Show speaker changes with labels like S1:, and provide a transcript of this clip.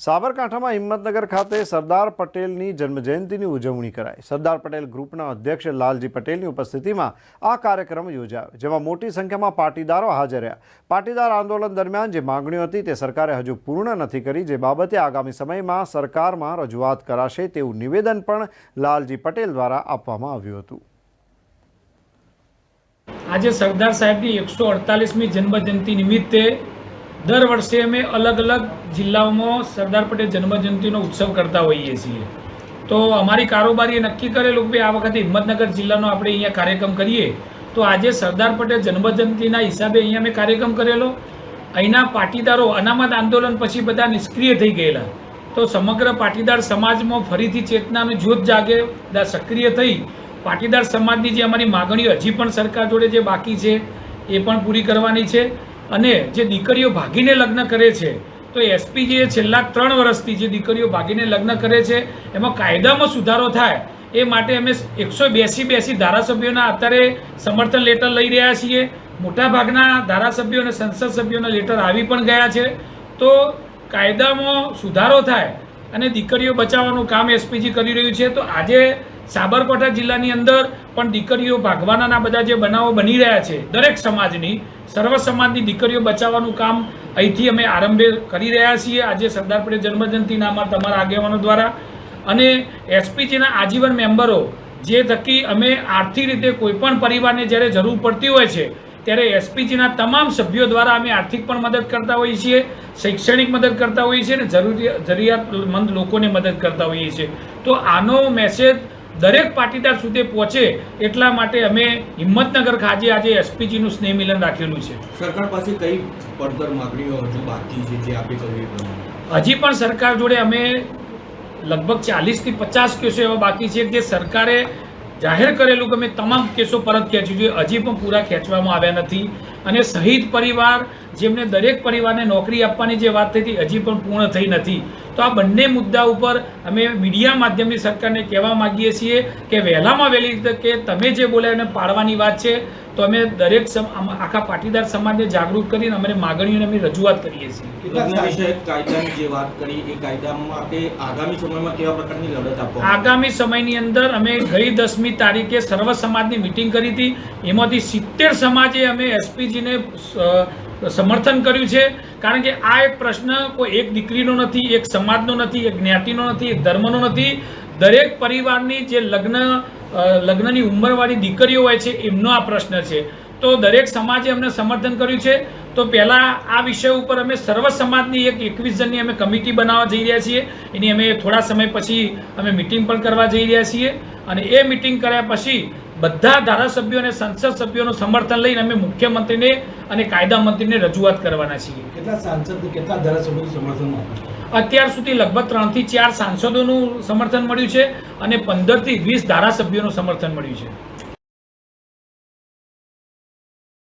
S1: સાબરકાંઠામાં હિંમતનગર ખાતે સરદાર પટેલની જન્મજયંતિની ઉજવણી કરાઈ. સરદાર પટેલ ગ્રુપના અધ્યક્ષ લાલજી પટેલની ઉપસ્થિતિમાં આ કાર્યક્રમ યોજાયો, જેમાં મોટી સંખ્યામાં પાટીદારો હાજર રહ્યા. પાટીદાર આંદોલન દરમિયાન જે માંગણીઓ હતી તે સરકારે હજુ પૂર્ણ નથી કરી, જે બાબતે આગામી સમયમાં સરકારમાં રજૂઆત કરાશે તેવું નિવેદન પણ લાલજી પટેલ દ્વારા આપવામાં આવ્યું હતું.
S2: આજે સરદાર સાહેબની એકસો અડતાલીસમી જન્મજયંતિ નિમિત્તે દર વર્ષે અમે અલગ અલગ જિલ્લાઓમાં સરદાર પટેલ જન્મજયંતિનો ઉત્સવ કરતા હોઈએ છીએ. તો અમારી કારોબારીએ નક્કી કરેલું કે આ વખતે હિંમતનગર જિલ્લાનો આપણે અહીંયા કાર્યક્રમ કરીએ. તો આજે સરદાર પટેલ જન્મજયંતિના હિસાબે અહીંયા મેં કાર્યક્રમ કરેલો. અહીંના પાટીદારો અનામત આંદોલન પછી બધા નિષ્ક્રિય થઈ ગયેલા. તો સમગ્ર પાટીદાર સમાજમાં ફરીથી ચેતનાનું જ્યોત જાગે સક્રિય થઈ પાટીદાર સમાજની જે અમારી માગણીઓ હજી પણ સરકાર જોડે જે બાકી છે, એ પણ પૂરી કરવાની છે. અને જે દીકરીઓ ભાગીને લગ્ન કરે છે, તો એસપીજીએ છેલ્લા ત્રણ વર્ષથી જે દીકરીઓ ભાગીને લગ્ન કરે છે, એમાં કાયદામાં સુધારો થાય, એ માટે અમે એકસો બેસી બેસી ધારાસભ્યોના અત્યારે સમર્થન લેટર લઈ રહ્યા છીએ. મોટાભાગના ધારાસભ્યો અને સંસદ સભ્યોના લેટર આવી પણ ગયા છે. તો કાયદામાં સુધારો થાય અને દીકરીઓ બચાવવાનું કામ એસપીજી કરી રહ્યું છે. તો આજે સાબરકાંઠા જિલ્લાની અંદર પણ દીકરીઓ ભાગવાના બધા જે બનાવો બની રહ્યા છે, દરેક સમાજની, સર્વ સમાજની દીકરીઓ બચાવવાનું કામ અહીંથી અમે આરંભે કરી રહ્યા છીએ. આજે સરદાર પટેલ જન્મજયંતિના તમારા આગેવાનો દ્વારા અને એસપીજીના આજીવન મેમ્બરો, જે થકી અમે આર્થિક રીતે કોઈપણ પરિવારને જ્યારે જરૂર પડતી હોય છે, ત્યારે એસપીજીના તમામ સભ્યો દ્વારા અમે આર્થિક પણ મદદ કરતા હોઈએ છીએ, શૈક્ષણિક મદદ કરતા હોઈએ છીએ અને જરૂરિયાત જરૂરિયાતમંદ લોકોને મદદ કરતા હોઈએ છીએ. તો આનો મેસેજ દરેક પાટીદાર સુધી પહોંચે એટલા માટે અમે હિંમતનગર ખાતે આજે એસપીજીનું સ્નેહ મિલન રાખેલું છે.
S3: સરકાર પાસે કઈ પડતર માગણીઓ હજુ બાકી છે જે આપે કરવી
S2: હજી પણ સરકાર જોડે અમે લગભગ ચાલીસથી પચાસ કેસો એવા બાકી છે જે સરકારે જાહેર કરેલું કે અમે તમામ કેસો પરત ખેંચી છે હજી પણ પૂરા ખેંચવામાં આવ્યા નથી. અને શહીદ પરિવાર જેમને દરેક પરિવારને નોકરી આપવાની જે વાત થઈ હતી હજી પણ પૂર્ણ થઈ નથી. તો આ બંને મુદ્દા ઉપર અમે મીડિયા માધ્યમની સરકારને કહેવા માગીએ છીએ કે વહેલામાં વહેલી રીતે કે તમે જે બોલ્યા એને પાડવાની વાત છે તો અમે દરેક આખા પાટીદાર સમાજને જાગૃત કરીને અમે માગણીઓને અમે રજૂઆત કરીએ છીએ.
S3: કાયદાની જે વાત કરી એ કાયદામાં આગામી સમયમાં કેવા પ્રકારની લડત આપો
S2: આગામી સમયની અંદર અમે ગઈ દસમી તારીખે સર્વ સમાજની મિટિંગ કરી હતી. એમાંથી સિત્તેર સમાજે અમે એસપીજીને સમર્થન કર્યું છે. કારણ કે આ એક પ્રશ્ન કોઈ એક દીકરીનો નથી, એક સમાજનો નથી, એક જ્ઞાતિનો નથી, એક ધર્મનો નથી. દરેક પરિવારની જે લગ્ન લગ્નની ઉંમરવાળી દીકરીઓ હોય છે, એમનો આ પ્રશ્ન છે. તો દરેક સમાજે અમને સમર્થન કર્યું છે. તો પહેલાં આ વિષય ઉપર અમે સર્વ સમાજની એક એકવીસ જણની અમે કમિટી બનાવવા જઈ રહ્યા છીએ. એની અમે થોડા સમય પછી અમે મિટિંગ પણ કરવા જઈ રહ્યા છીએ. અને એ મિટિંગ કર્યા પછી બધા ધારાસભ્યો અને સંસદ સભ્યોનું સમર્થન લઈને અમે મુખ્યમંત્રીને અને કાયદા મંત્રીને રજૂઆત કરવાના છીએ.
S4: કેટલા સાંસદ કેટલા ધારાસભ્યોનું સમર્થન
S2: અત્યાર સુધી લગભગ ત્રણથી ચાર સાંસદોનું સમર્થન મળ્યું છે અને પંદરથી વીસ ધારાસભ્યોનું સમર્થન મળ્યું છે.